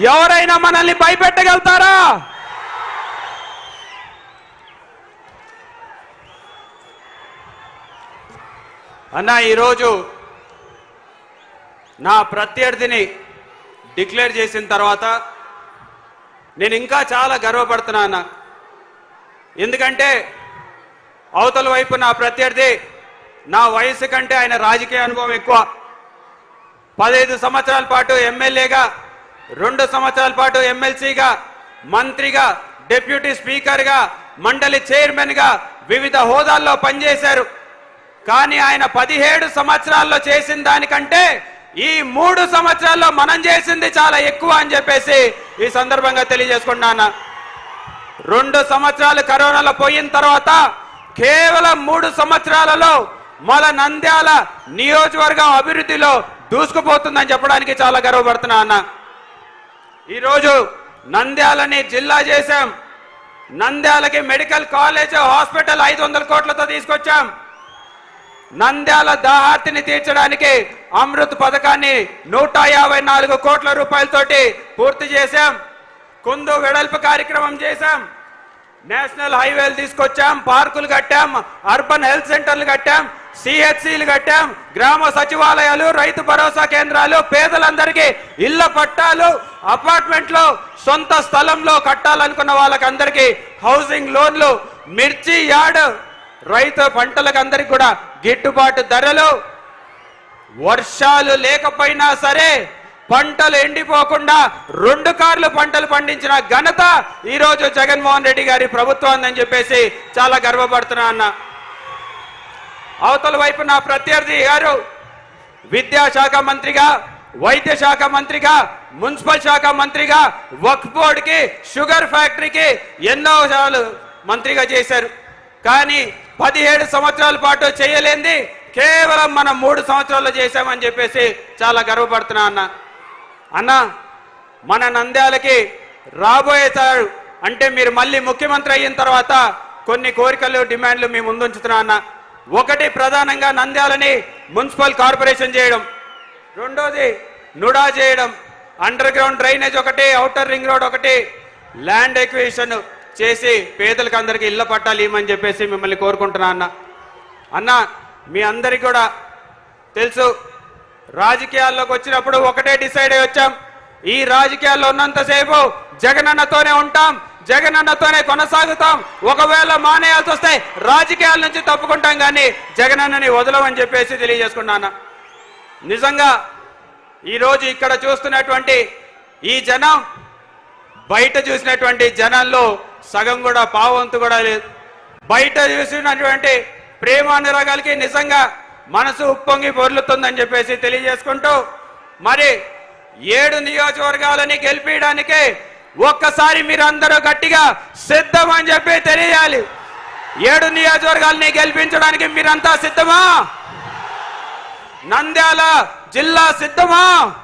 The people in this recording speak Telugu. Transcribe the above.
ఎవరైనా మనల్ని భయపెట్టగలుగుతారా? అన్న ఈరోజు నా ప్రత్యర్థిని డిక్లేర్ చేసిన తర్వాత నేను ఇంకా చాలా గర్వపడుతున్నా అన్న. ఎందుకంటే అవతల వైపు నా ప్రత్యర్థి నా వయసు కంటే ఆయన రాజకీయ అనుభవం ఎక్కువ. పదహైదు సంవత్సరాల పాటు ఎమ్మెల్యేగా రెండు సంవత్సరాల పాటు ఎమ్మెల్సీగా మంత్రిగా డిప్యూటీ స్పీకర్గా మండలి చైర్మన్గా వివిధ హోదాల్లో పనిచేశారు. కానీ ఆయన పదిహేడు సంవత్సరాల్లో చేసిన దానికంటే ఈ మూడు సంవత్సరాల్లో మనం చేసింది చాలా ఎక్కువ అని చెప్పేసి ఈ సందర్భంగా తెలియజేసుకున్నాను రెండు సంవత్సరాలు కరోనాలో పోయిన తర్వాత కేవలం మూడు సంవత్సరాలలో మన నంద్యాల నియోజకవర్గం అభివృద్ధిలో దూసుకుపోతుందని చెప్పడానికి చాలా గర్వపడుతున్నా అన్నా. ఈరోజు నంద్యాలని జిల్లా చేశాం. నంద్యాలకి మెడికల్ కాలేజ్ హాస్పిటల్ ఐదు వందల కోట్లతో తీసుకొచ్చాం. నంద్యాల దాహార్తిని తీర్చడానికి అమృత్ పథకాన్ని నూట యాభై నాలుగు కోట్ల రూపాయలతోటి పూర్తి చేశాం. కుందు వెడల్పు కార్యక్రమం చేశాం. నేషనల్ హైవేలు తీసుకొచ్చాం పార్కులు కట్టాం అర్బన్ హెల్త్ సెంటర్లు కట్టాం సిహెచ్సిలు కట్టాం గ్రామ సచివాలయాలు రైతు భరోసా కేంద్రాలు పేదలందరికీ ఇళ్ళ పట్టాలు అపార్ట్మెంట్లు సొంత స్థలంలో కట్టాలనుకున్న వాళ్ళకందరికీ హౌసింగ్ లోన్లు మిర్చి యార్డ్ రైతు పంటలకు అందరికి కూడా గిట్టుబాటు ధరలు. వర్షాలు లేకపోయినా సరే పంటలు ఎండిపోకుండా రెండు కార్లు పంటలు పండించిన ఘనత ఈరోజు జగన్మోహన్ రెడ్డి గారి ప్రభుత్వం అని చెప్పేసి చాలా గర్వపడుతున్నా అన్న. అవతల వైపు నా ప్రత్యర్థి గారు విద్యాశాఖ మంత్రిగా వైద్య శాఖ మంత్రిగా మున్సిపల్ శాఖ మంత్రిగా వక్ బోర్డుకి షుగర్ ఫ్యాక్టరీకి ఎన్నో సార్లు మంత్రిగా చేశారు. కానీ పదిహేడు సంవత్సరాల పాటు చేయలేంది కేవలం మనం మూడు సంవత్సరాల్లో చేశామని చెప్పేసి చాలా గర్వపడుతున్నా అన్న. అన్న మన నంద్యాలకి రాబోయే సార్ అంటే మీరు మళ్ళీ ముఖ్యమంత్రి అయిన తర్వాత కొన్ని కోరికలు డిమాండ్లు మీ ముందుంచుతున్నా అన్న. ఒకటి ప్రధానంగా నంద్యాలని మున్సిపల్ కార్పొరేషన్ చేయడం. రెండోది నుడా చేయడం. అండర్ గ్రౌండ్ డ్రైనేజ్ ఒకటి అవుటర్ రింగ్ రోడ్ ఒకటి ల్యాండ్ ఎక్విజిషన్ చేసి పేదలకు అందరికీ ఇళ్ళ పట్టాలి ఇవ్వమని చెప్పేసి మిమ్మల్ని కోరుకుంటున్నా అన్న. అన్న మీ అందరికి కూడా తెలుసు రాజకీయాల్లోకి వచ్చినప్పుడు ఒకటే డిసైడ్ అయ్యి వచ్చాం. ఈ రాజకీయాల్లో ఉన్నంతసేపు జగనన్నతోనే ఉంటాం జగనన్నతోనే కొనసాగుతాం. ఒకవేళ మానేయాల్సి వస్తే రాజకీయాల నుంచి తప్పుకుంటాం కానీ జగనన్నని వదలమని చెప్పేసి తెలియజేసుకున్నాను. నిజంగా ఈరోజు ఇక్కడ చూస్తున్నటువంటి ఈ జనం బయట చూసినటువంటి జనాల్లో సగం కూడా పావంతు కూడా లేదు. బయట చూసినటువంటి ప్రేమానురాగాలకి నిజంగా మనసు ఉప్పొంగి పొర్లుతుందని చెప్పేసి తెలియజేసుకుంటూ మరి ఏడు నియోజకవర్గాలని గెలిపించడానికే ఒక్కసారి మీరందరూ గట్టిగా సిద్ధం అని చెప్పి తెలియాలి. ఏడు నియోజకవర్గాలని గెలిపించడానికి మీరంతా సిద్ధమా? నంద్యాల జిల్లా సిద్ధమా?